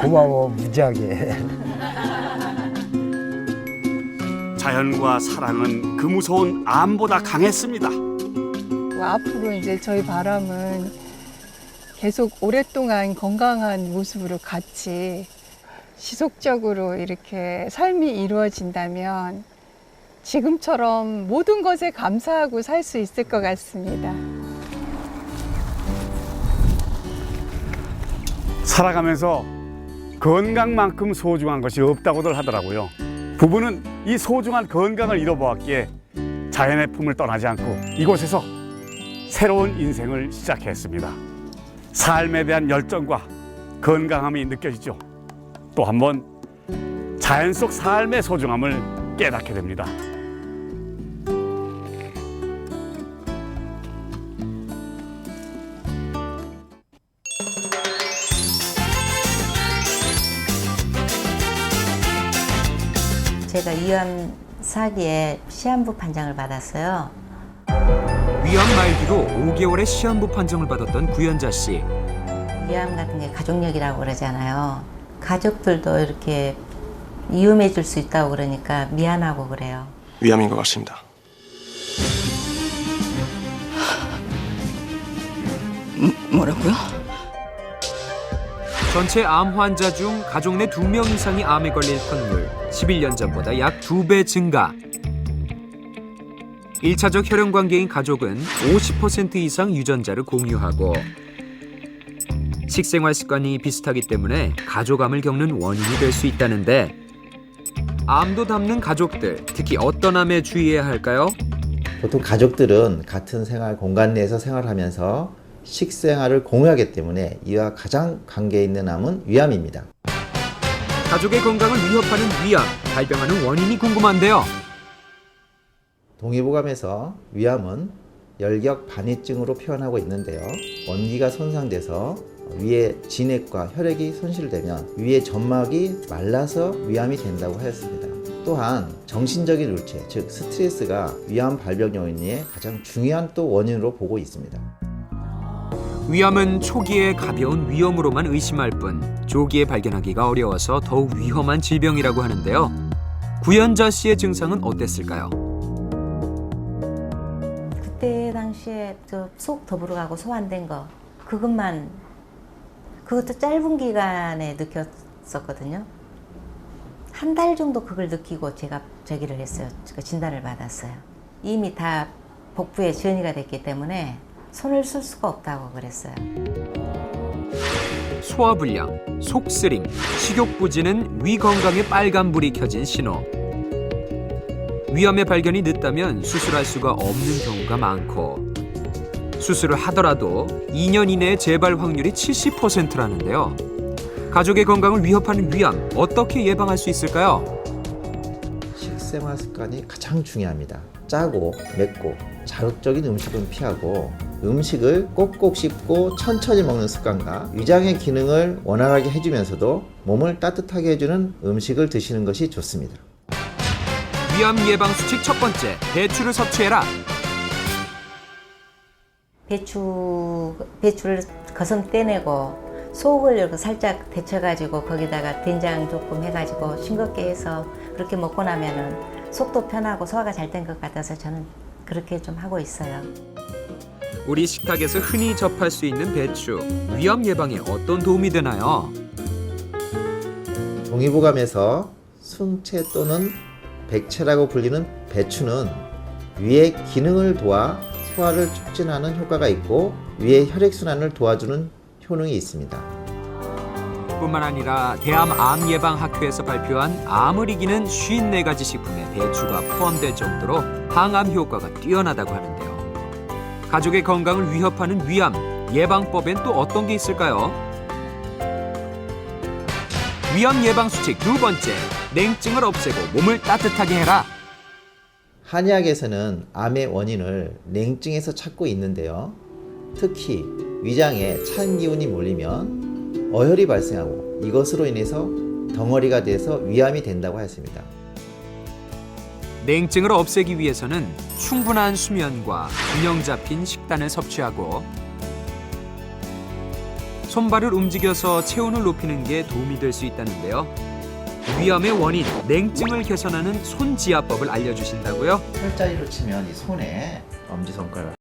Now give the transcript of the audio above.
고마워 무지하게. 자연과 사랑은 그 무서운 암보다 강했습니다. 뭐 앞으로 이제 저희 바람은 계속 오랫동안 건강한 모습으로 같이 지속적으로 이렇게 삶이 이루어진다면 지금처럼 모든 것에 감사하고 살 수 있을 것 같습니다. 살아가면서 건강만큼 소중한 것이 없다고들 하더라고요. 부부는 이 소중한 건강을 잃어보았기에 자연의 품을 떠나지 않고 이곳에서 새로운 인생을 시작했습니다. 삶에 대한 열정과 건강함이 느껴지죠. 또 한번 자연 속 삶의 소중함을 깨닫게 됩니다. 제가 위암 사기에 시한부 판정을 받았어요. 위암 말기로 5개월의 시한부 판정을 받았던 구연자 씨. 위암 같은 게 가족력이라고 그러잖아요. 가족들도 이렇게 위험해질 수 있다고 그러니까 미안하고 그래요. 위암인 것 같습니다. 뭐라고요? 전체 암 환자 중 가족 내 두 명 이상이 암에 걸릴 확률 11년 전보다 약 두 배 증가. 1차적 혈연 관계인 가족은 50% 이상 유전자를 공유하고 식생활 습관이 비슷하기 때문에 가족암을 겪는 원인이 될 수 있다는데 암도 담는 가족들 특히 어떤 암에 주의해야 할까요? 보통 가족들은 같은 생활 공간 내에서 생활하면서 식생활을 공유하기 때문에 이와 가장 관계 있는 암은 위암입니다. 가족의 건강을 위협하는 위암 발병하는 원인이 궁금한데요. 동의보감에서 위암은 열격 반이증으로 표현하고 있는데요. 원기가 손상돼서 위의 진액과 혈액이 손실되면 위의 점막이 말라서 위암이 된다고 하였습니다. 또한 정신적인 울체, 즉 스트레스가 위암 발병 요인의 가장 중요한 또 원인으로 보고 있습니다. 위암은 초기에 가벼운 위험으로만 의심할 뿐 조기에 발견하기가 어려워서 더욱 위험한 질병이라고 하는데요. 구연자 씨의 증상은 어땠을까요? 그때 당시에 저속 더부룩하고 소환된 거 그것만 그것도 짧은 기간에 느꼈었거든요. 한 달 정도 그걸 느끼고 제가 저기를 했어요. 그 진단을 받았어요. 이미 다 복부에 전이가 됐기 때문에 손을 쓸 수가 없다고 그랬어요. 소화불량, 속쓰림, 식욕부진은 위 건강에 빨간불이 켜진 신호. 위암의 발견이 늦다면 수술할 수가 없는 경우가 많고 수술을 하더라도 2년 이내에 재발 확률이 70%라는데요. 가족의 건강을 위협하는 위암 어떻게 예방할 수 있을까요? 식생활 습관이 가장 중요합니다. 짜고 맵고 자극적인 음식은 피하고 음식을 꼭꼭 씹고 천천히 먹는 습관과 위장의 기능을 원활하게 해주면서도 몸을 따뜻하게 해주는 음식을 드시는 것이 좋습니다. 위암 예방 수칙 첫 번째, 배추를 섭취해라. 배추 배추를 거슴 떼내고 속을 이렇게 살짝 데쳐가지고 거기다가 된장 조금 해가지고 싱겁게 해서 그렇게 먹고 나면은 속도 편하고 소화가 잘 된 것 같아서 저는 그렇게 좀 하고 있어요. 우리 식탁에서 흔히 접할 수 있는 배추, 위암 예방에 어떤 도움이 되나요? 동의보감에서 순채 또는 백채라고 불리는 배추는 위의 기능을 도와 소화를 촉진하는 효과가 있고 위의 혈액순환을 도와주는 효능이 있습니다. 뿐만 아니라 대암암 예방 학회에서 발표한 암을 이기는 54가지 식품에 배추가 포함될 정도로 항암 효과가 뛰어나다고 하는데요. 가족의 건강을 위협하는 위암 예방법엔 또 어떤 게 있을까요? 위암 예방 수칙 두 번째, 냉증을 없애고 몸을 따뜻하게 해라. 한의학에서는 암의 원인을 냉증에서 찾고 있는데요. 특히 위장에 찬 기운이 몰리면 어혈이 발생하고 이것으로 인해서 덩어리가 돼서 위암이 된다고 하였습니다. 냉증을 없애기 위해서는 충분한 수면과 균형 잡힌 식단을 섭취하고 손발을 움직여서 체온을 높이는 게 도움이 될 수 있다는데요. 위암의 원인 냉증을 개선하는 손지압법을 알려주신다고요? 혈자리로 치면 이 손에 엄지손가락